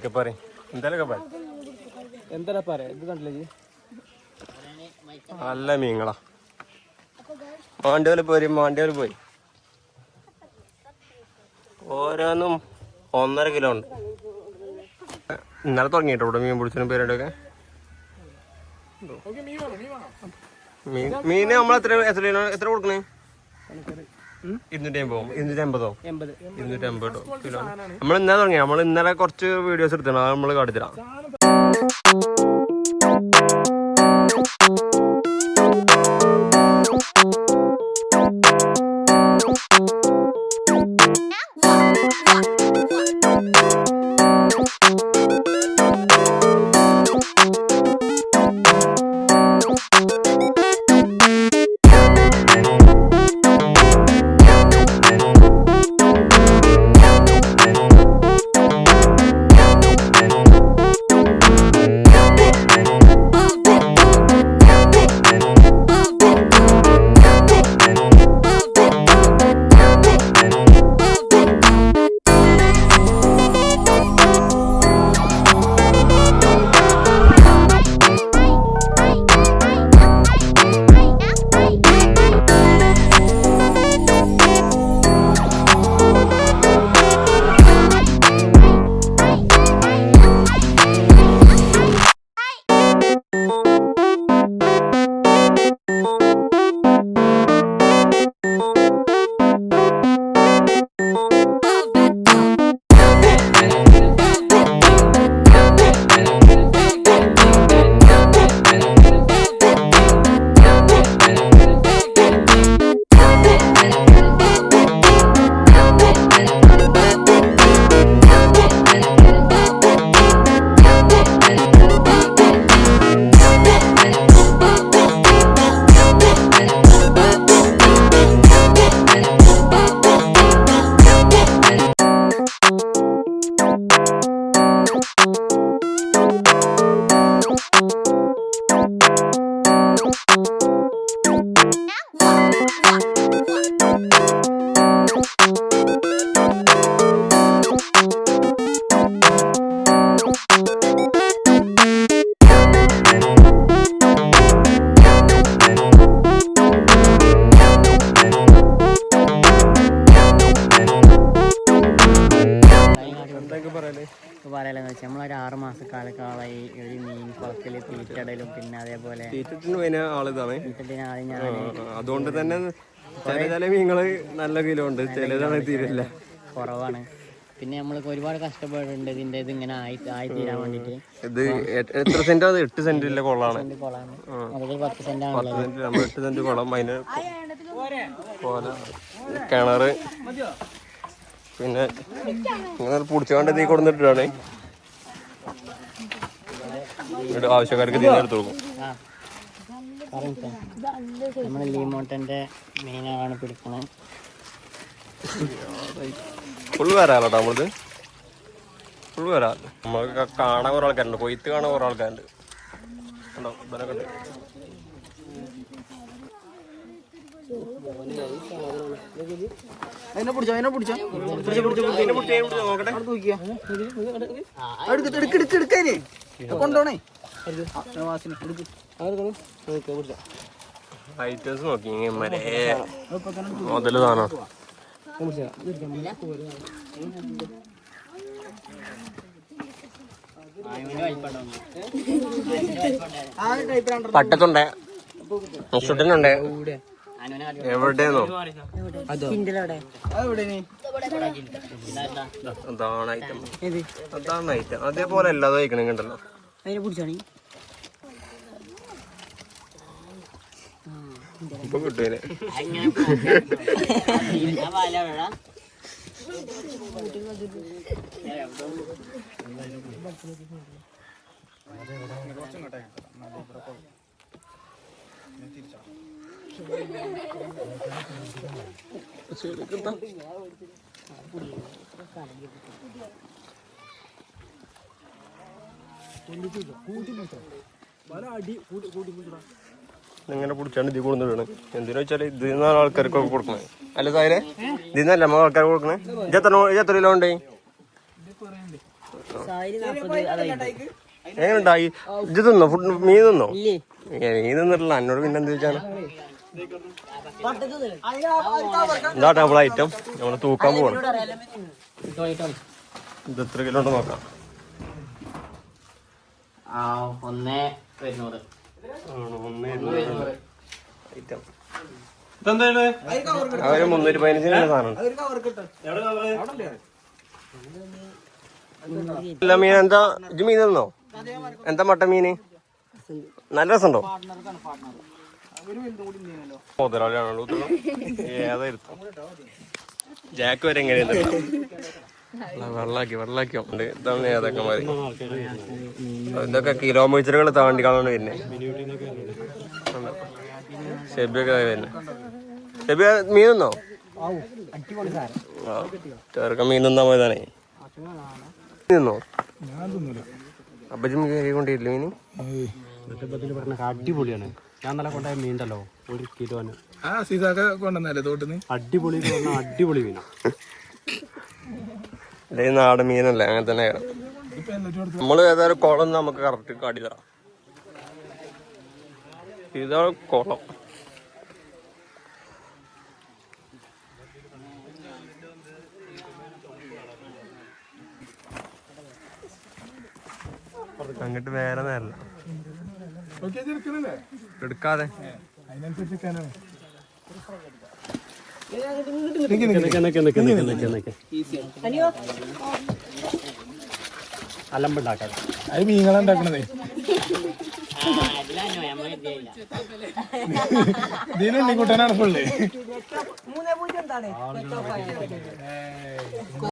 ഒക്കെ പറയ് എന്തായാലും പറ എന്താ പറയാ ഇത് കണ്ടില്ലേ ഇജ്ജ്? നല്ല മീങ്ങളാ മാണ്ടിയോൽ പോരും മാണ്ടിയോൽ പോയി ഓരോന്നും ഒന്നര കിലോ ഉണ്ട്. ഇന്നലെ തുടങ്ങിയിട്ടോ ഇവിടെ മീൻ പിടിച്ചതിനും പേരുണ്ടൊക്കെ മീൻ മീന് നമ്മൾ എത്ര എത്ര കിലോ എത്ര കൊടുക്കണേ? ഇരുന്നൂറ്റി അമ്പതോ ഇരുന്നൂറ്റി അമ്പതോ ഇരുന്നൂറ്റി അമ്പത് കിലോ. നമ്മൾ ഇന്നലെ തുടങ്ങി. നമ്മൾ ഇന്നലെ കുറച്ച് വീഡിയോസ് എടുത്തിട്ടുണ്ട് അത് നമ്മൾ Thank എന്തൊക്കെ വെച്ചാൽ നമ്മളൊരു ആറ് മാസക്കാലക്കാളായി ഒരു മീൻ കുളത്തിൽ തീറ്റടലും പിന്നെ അതേപോലെ അതുകൊണ്ട് തന്നെ ചില ചില മീനുകൾ നല്ല കിലോ ഉണ്ട് ചിലതാണ് തീരില്ല. കുറവാണ്. പിന്നെ നമ്മൾ ഒരുപാട് കഷ്ടപ്പെട്ടിട്ടുണ്ട് ഇതിന്റെ ഇത് ഇങ്ങനെ ആയി ആയി തീരാൻ വേണ്ടിട്ട്. ഇത് എത്ര സെന്റ്? അത് എട്ട് കൊള്ളാണ് സെന്റ് അതൊരു പത്ത് സെന്റ് ആണ് പത്ത് സെന്റ് നമ്മൾ എട്ട് സെന്റ് കുളം അതിന് കിണറ്. പിന്നെ ഇങ്ങനെ പിടിച്ചുകൊണ്ട് തീ കൊടുത്തിട്ടാണ് ഇവിടെ ആവശ്യക്കാർക്ക് തീ എടുത്തു കൊടുക്കും. നമ്മൾ മീനാണ് പിടിക്കുന്നത് നമ്മളത് വരാ. നമ്മൾക്ക് കാണാൻ കുറെ ആൾക്കാരുണ്ട്. കൊയ്ത്ത് കാണാൻ കുറെ ആൾക്കാരുണ്ട്. കണ്ടോ? ഇവരൊക്കെ ഉണ്ട്. അതിനെ പിടിച്ചോ അതിനെ പിടിച്ചോ. എടുക്ക് എടുക്ക് എടുക്ക് എടുക്കാന് കൊണ്ടോണേ. വാസിന് എടുക്ക്. ഐറ്റംസ് നോക്കി മുതൽ പട്ടത്തുണ്ട് മുസുട്ടനുണ്ട് എവിടെയെന്നോ കിണ്ടിലവിടെ. അതെവിടെ നീ അതാണ് ഐറ്റം അതാണ് ഐറ്റം അതേപോലെ അല്ലാതെ കഴിക്കണം കണ്ടല്ലോ. അതിനെ പിടിച്ചാണി ഇപ്പൊ കിട്ടുവിനെ ഇങ്ങനെ പിടിച്ചാണ് ഇത് കൊടുത്തിട്ടാണ് എന്തിനാ വെച്ചാൽ ഇത് നാല് ആൾക്കാർക്കൊക്കെ കൊടുക്കണേ? അല്ല സായരെ ഇത് നല്ല നമ്മൾ ആൾക്കാർക്ക് കൊടുക്കണേ? ഇത് എത്ര നോ- ഇത് എത്ര കിലോ ഉണ്ട്? എങ്ങനെ ഉണ്ടായി? ഇത് തിന്നോ? ഫുഡ് മീൻ തിന്നോ? മീൻ തിന്നിട്ടില്ല. എന്നോട് പിന്നെ എന്ത് ചോദിച്ചാണ് ഇതാ ടേബിൾ ഐറ്റം നമ്മൾ തൂക്കാൻ പോകണം ഇത് എത്ര കിലോ ഉണ്ട് നോക്കാം. ഒന്നേ വരുന്നൂറ് ഐറ്റം അവർ മുന്നൂറ്റി പതിനഞ്ചിനാണ് സാധനം അല്ല മീൻ എന്താ ഇത് മീൻ തിന്നോ? എന്താ മട്ട മീന് നല്ല രസമുണ്ടോ? മുതലാളിയാണല്ലോ ഉത്തരം ഏതായിരുന്നു ജാക്ക് വരെ എങ്ങനെയുണ്ട്? വെള്ളാക്കി വെള്ളാക്കി ഉണ്ട്. ഇതാണ് ഇതൊക്കെ കിലോമീറ്ററുകൾ താണ്ടി കാണാണ് വരുന്നത് ഷെബിയൊക്കെ വരുന്നത് ഷെബി ആ, ചെറുക്കൻ മീൻ തിന്നാ? മതിതാണേ തിന്നോ അപ്പച്ചി മീൻ കറി കൊണ്ടിരില്ല മീന് അടിപൊളിയാണ്. ഞാൻ നല്ല കൊണ്ടുപോയ മീനുണ്ടല്ലോ ഒരു കിലോന്. ആ സീതാക്ക കൊണ്ടുവന്നല്ലേ തോട്ടിന്ന്? അടിപൊളി എന്ന് പറഞ്ഞാൽ അടിപൊളി മീനാ. ഇതേ നാടൻ മീനല്ലേ അങ്ങനെ തന്നെ നമ്മൾ ഏതായാലും കുളം നമുക്ക് കറക്റ്റ് കാട്ടി തരാം. ഇതാണ് കുളം. അങ്ങോട്ട് വേറെ നേരല്ല. എടുക്കാതെ. അലമ്പുണ്ടാക്കാതെ അത് മീനുകളുണ്ടാക്കണതേ കൂട്ടാനാണ് ഫുള്ള്